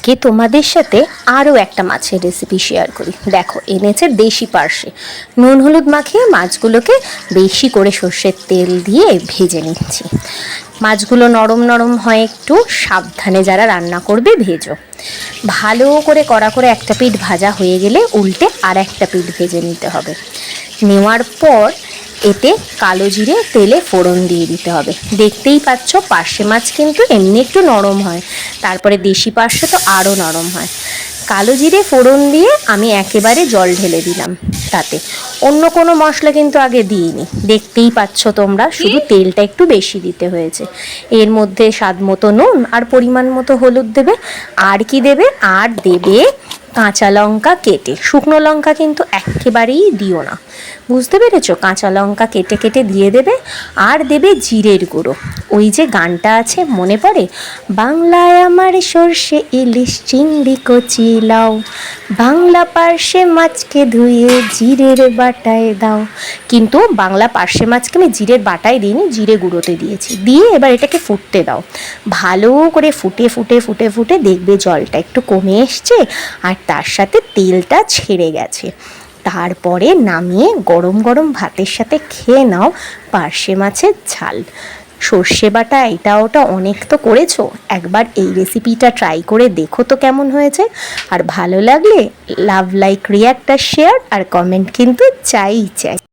আজকে তোমাদের সাথে আরও একটা মাছের রেসিপি শেয়ার করি। দেখো এনেছে দেশি পার্শে। নুন হলুদ মাখিয়ে মাছগুলোকে বেশি করে সর্ষের তেল দিয়ে ভেজে নিচ্ছি। মাছগুলো নরম নরম হয় একটু, সাবধানে যারা রান্না করবে ভেজো। ভালো করে কড়া করে একটা পিঠ ভাজা হয়ে গেলে উল্টে আর একটা পিঠ ভেজে নিতে হবে। নেওয়ার পর এতে কালো জিরে তেলে ফোড়ন দিয়ে দিতে হবে। দেখতেই পাচ্ছ পার্শে মাছ কিন্তু এমনি একটু নরম হয়। তারপরে দেশি পার্শে তো আরও নরম হয়। কালো জিরে ফোড়ন দিয়ে আমি একেবারে জল ঢেলে দিলাম তাতে। অন্য কোনো মশলা কিন্তু আগে দিইনি। দেখতেই পাচ্ছ তোমরা শুধু তেলটা একটু বেশি দিতে হয়েছে। এর মধ্যে স্বাদ মতো নুন আর পরিমাণ মতো হলুদ দেবে। আর কি দেবে? আর দেবে কাঁচা লঙ্কা কেটে, শুকনো লঙ্কা কিন্তু একেবারেই দিও না। বুঝতে পেরেছ? কাঁচা লঙ্কা কেটে কেটে দিয়ে দেবে, আর দেবে জিরের গুঁড়ো। ওই যে গানটা আছে, মনে পড়ে? বাংলায় আমার সর্ষে ইলিশ চিংড়ি কচি লাও বাংলা পার্শে মাছকে ধুয়ে জিরের বাটায় দাও। কিন্তু বাংলা পার্শে মাছকে আমি জিরের বাটায় দিইনি, জিরে গুঁড়োতে দিয়েছি। দিয়ে এবার এটাকে ফুটতে দাও। ভালো করে ফুটে ফুটে ফুটে ফুটে দেখবে জলটা একটু কমে এসছে, আর তার সাথে তেলটা ছেড়ে গেছে। তারপরে নামিয়ে গরম গরম ভাতের সাথে খেয়ে নাও পার্শে মাছের ঝাল। সর্ষে বাটা এটা ওটা অনেক তো করেছ? একবার এই রেসিপিটা ট্রাই করে দেখো তো কেমন হয়েছে। আর ভালো লাগলে লাভ লাইক রিয়াক্ট শেয়ার আর কমেন্ট কিন্তু চাই চাই।